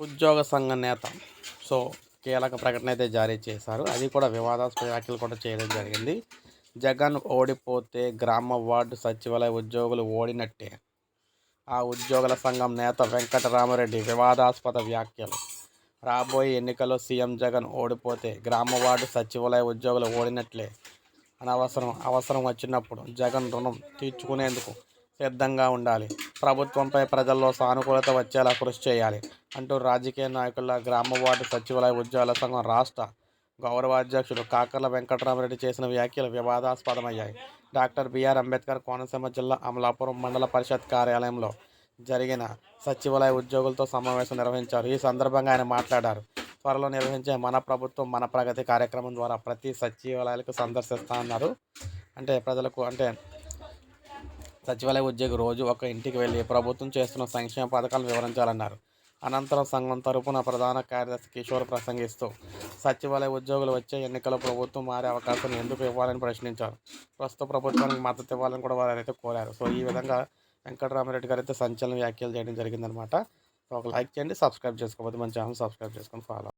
ఉద్యోగ సంఘ నేత. సో కీలక ప్రకటన అయితే జారీ చేశారు. అది కూడా వివాదాస్పద వ్యాఖ్యలు కూడా చేయడం జరిగింది. జగన్ ఓడిపోతే గ్రామ వార్డు సచివాలయ ఉద్యోగులు ఓడినట్టే. ఆ ఉద్యోగుల సంఘం నేత వెంకటరామరెడ్డి వివాదాస్పద వ్యాఖ్యలు. రాబోయే ఎన్నికల్లో సీఎం జగన్ ఓడిపోతే గ్రామ వార్డు సచివాలయ ఉద్యోగులు ఓడినట్లే. అనవసరం అవసరం వచ్చినప్పుడు జగన్ రుణం తీర్చుకునేందుకు సిద్ధంగా ఉండాలి. ప్రభుత్వంపై ప్రజల్లో సానుకూలత వచ్చేలా కృషి చేయాలి అంటూ రాజకీయ నాయకుల గ్రామ వార్డు సచివాలయ ఉద్యోగుల సంఘం రాష్ట్ర గౌరవాధ్యక్షుడు కాకర్ల వెంకటరామరెడ్డి చేసిన వ్యాఖ్యలు వివాదాస్పదమయ్యాయి. డాక్టర్ బిఆర్ అంబేద్కర్ కోనసీమ జిల్లా అమలాపురం మండల పరిషత్ కార్యాలయంలో జరిగిన సచివాలయ ఉద్యోగులతో సమావేశం నిర్వహించారు. ఈ సందర్భంగా ఆయన మాట్లాడారు. త్వరలో నిర్వహించే మన ప్రభుత్వం మన ప్రగతి కార్యక్రమం ద్వారా ప్రతి సచివాలయాలకు సందర్శిస్తా అన్నారు అంటే ప్రజలకు అంటే సచివాలయ ఉద్యోగి రోజు ఒక ఇంటికి వెళ్ళి ప్రభుత్వం చేస్తున్న సంక్షేమ పథకాలను వివరించాలన్నారు. అనంతరం సంఘం తరపున ప్రధాన కార్యదర్శి కిషోర్ ప్రసంగిస్తూ సచివాలయ ఉద్యోగులు వచ్చే ఎన్నికల ప్రభుత్వం మారే అవకాశం ఎందుకు ఇవ్వాలని ప్రశ్నించారు. ప్రస్తుత ప్రభుత్వానికి మద్దతు ఇవ్వాలని కూడా వారు అయితే కోరారు. సో ఈ విధంగా వెంకటరామరెడ్డి గారు అయితే సంచలన వ్యాఖ్యలు చేయడం జరిగిందనమాట సో ఒక లైక్ చేయండి సబ్స్క్రైబ్ చేసుకోకపోతే మన ఛానల్ సబ్స్క్రైబ్ చేసుకొని ఫాలో